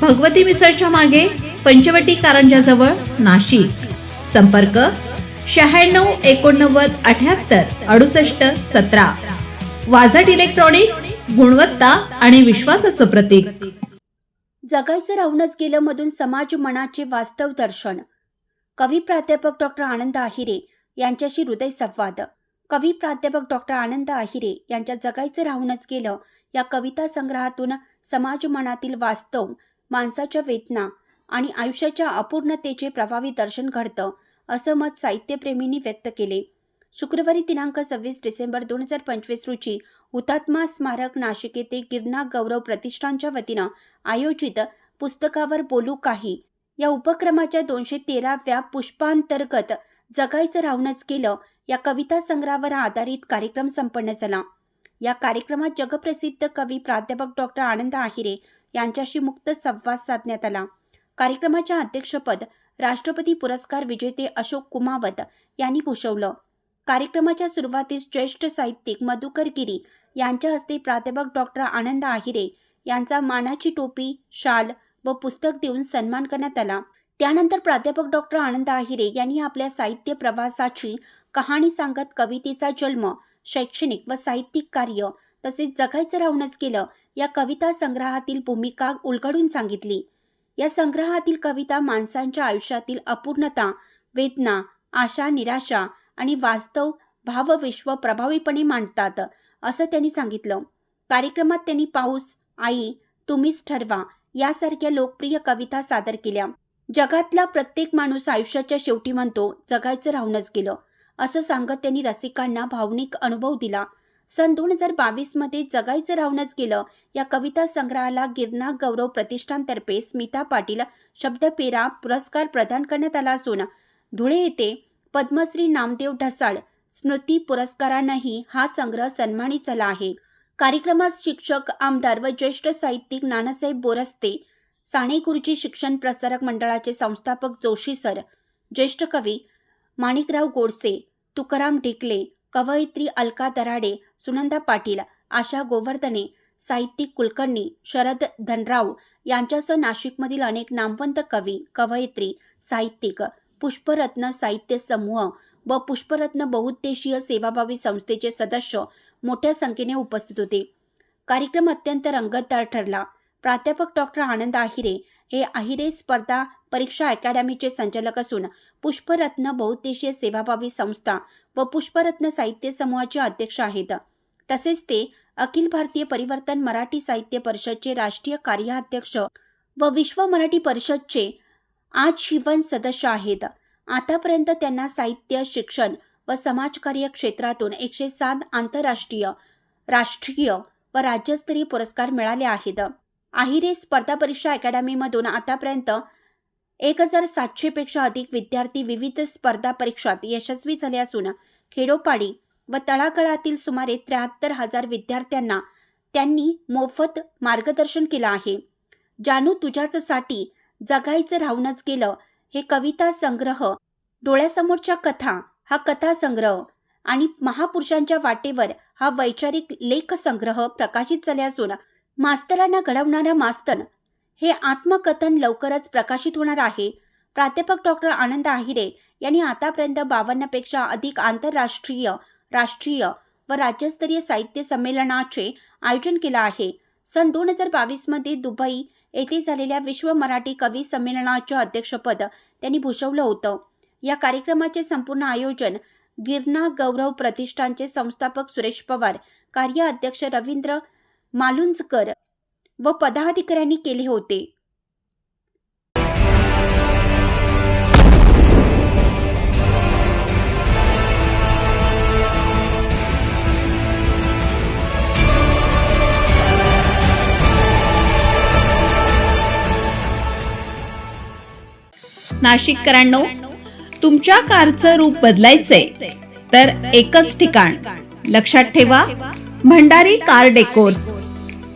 भगवती मिसळच्या मागे पंचवटी कारंजाजवळ नाशिक. संपर्क शहाण्णव एकोणनव्वद अठ्याहत्तर अडुसष्ट सतरा. वाझट इलेक्ट्रॉनिक्स गुणवत्ता आणि विश्वासाचं प्रतीक. जगायचं राहूनच गेलं मधून समाज मनाचे वास्तव दर्शन. कवी प्राध्यापक डॉक्टर आनंद आहिरे यांच्याशी हृदय संवाद. कवी प्राध्यापक डॉक्टर आनंद आहिरे यांच्या जगायचं राहूनच गेलं या कविता संग्रहातून समाज मनातील वास्तव माणसाच्या वेदना आणि आयुष्याच्या अपूर्णतेचे प्रभावी दर्शन घडतं असं मत साहित्यप्रेमींनी व्यक्त केले. शुक्रवारी दिनांक सव्वीस डिसेंबर दोन हजार पंचवीस रोजी हुतात्मा स्मारक नाशिक येथे गिरणा गौरव प्रतिष्ठानच्या वतीनं आयोजित पुस्तकावर बोलू काही. या उपक्रमाच्या दोनशे तेराव्या पुष्पांतर्गत जगायचं राहूनच केलं या कविता संग्रहावर आधारित कार्यक्रम संपन्न झाला. या कार्यक्रमात जगप्रसिद्ध कवी प्राध्यापक डॉक्टर आनंद आहिरे यांच्याशी मुक्त संवाद साधण्यात आला. कार्यक्रमाच्या अध्यक्षपद राष्ट्रपती पुरस्कार विजेते अशोक कुमावत यांनी भूषवलं. कार्यक्रमाच्या सुरुवातीस ज्येष्ठ साहित्यिक मधुकर गिरी यांच्या हस्ते प्राध्यापक डॉक्टर आनंद आहिरे यांचा मानाची टोपी शाल व पुस्तक देऊन सन्मान करण्यात आला. त्यानंतर प्राध्यापक डॉक्टर आनंद आहिरे यांनी आपल्या साहित्य प्रवासाची कहाणी सांगत कवितेचा जन्म शैक्षणिक व साहित्यिक कार्य तसेच जगायचं राहूनच गेलं या कविता संग्रहातील भूमिका उलगडून सांगितली. या संग्रहातील कविता माणसांच्या आयुष्यातील अपूर्णता वेदना आशा निराशा आणि वास्तव भावविश्व प्रभावीपणे मांडतात असं त्यांनी सांगितलं. कार्यक्रमात त्यांनी पाऊस आई तुम्हीच ठरवा यासारख्या लोकप्रिय कविता सादर केल्या. जगातला प्रत्येक माणूस आयुष्याच्या शेवटी म्हणतो जगायचं राहूनच गेलं असं सांगत त्यांनी रसिकांना भावनिक अनुभव दिला. सन दोन हजार बावीसमध्ये जगायचं राहूनच गेलं. या कविता संग्रहाला गिरणा गौरव प्रतिष्ठानतर्फे स्मिता पाटील शब्दपेरा पुरस्कार प्रदान करण्यात आला असून धुळे येथे पद्मश्री नामदेव ढसाळ स्मृती पुरस्कारानंही हा संग्रह सन्मानित झाला आहे. कार्यक्रमात शिक्षक आमदार व ज्येष्ठ साहित्यिक नानासाहेब बोरस्ते साने गुरुजी शिक्षण प्रसारक मंडळाचे संस्थापक जोशी सर ज्येष्ठ कवी माणिकराव गोडसे तुकाराम ढिकले कवयित्री अलका दराडे सुनंदा पाटील आशा गोवर्धने साहित्यिक कुलकर्णी शरद धनराव यांच्यासह नाशिकमधील अनेक नामवंत कवी कवयित्री साहित्यिक पुष्परत्न साहित्य समूह व पुष्परत्न बहुउद्देशीय सेवाभावी संस्थेचे सदस्य मोठ्या संख्येने उपस्थित होते. कार्यक्रम अत्यंत रंगतदार ठरला. प्राध्यापक डॉक्टर आनंद आहिरे हे आहिरे स्पर्धा परीक्षा अकॅडमीचे संचालक असून पुष्परत्न बहुउद्देशीय सेवाभावी संस्था व पुष्परत्न साहित्य समूहाचे अध्यक्ष आहेत. तसेच ते अखिल भारतीय परिवर्तन मराठी साहित्य परिषदचे राष्ट्रीय कार्याध्यक्ष व विश्व मराठी परिषदचे आजीवन सदस्य आहेत. आतापर्यंत त्यांना साहित्य शिक्षण व समाजकार्य क्षेत्रातून एकशे सात आंतरराष्ट्रीय राष्ट्रीय व राज्यस्तरीय पुरस्कार मिळाले आहेत. आहिरे स्पर्धा परीक्षा अकॅडमीमधून आतापर्यंत एक हजार सातशेपेक्षा अधिक विद्यार्थी विविध स्पर्धा परीक्षात यशस्वी झाले असून खेडोपाडी व तळागाळातील सुमारे त्र्याहत्तर हजार विद्यार्थ्यांना त्यांनी मोफत मार्गदर्शन केलं आहे. जानू तुझ्याचसाठी जगायचं राहूनच गेलं हे कविता संग्रह डोळ्यासमोरच्या कथा हा कथा संग्रह आणि महापुरुषांच्या वाटेवर हा वैचारिक लेख संग्रह प्रकाशित झाले असून मास्तरांना घडवणारा मास्तर हे आत्मकथन लवकरच प्रकाशित होणार आहे. प्राध्यापक डॉक्टर आनंद आहिरे यांनी आतापर्यंत बावन्नपेक्षा अधिक आंतरराष्ट्रीय राष्ट्रीय व राज्यस्तरीय साहित्य संमेलनाचे आयोजन केलं आहे. सन दोन हजार बावीसमध्ये दुबई येथे झालेल्या विश्व मराठी कवी संमेलनाचे अध्यक्षपद त्यांनी भूषवलं होतं. या कार्यक्रमाचे संपूर्ण आयोजन गिरणा गौरव प्रतिष्ठानचे संस्थापक सुरेश पवार कार्य अध्यक्ष रवींद्र मालुंजकर व पदाधिकाऱ्यांनी केले होते. नाशिककरांनो तुमच्या कारचं रूप बदलायचंय तर एकच ठिकाण लक्षात ठेवा Bhandari car decors.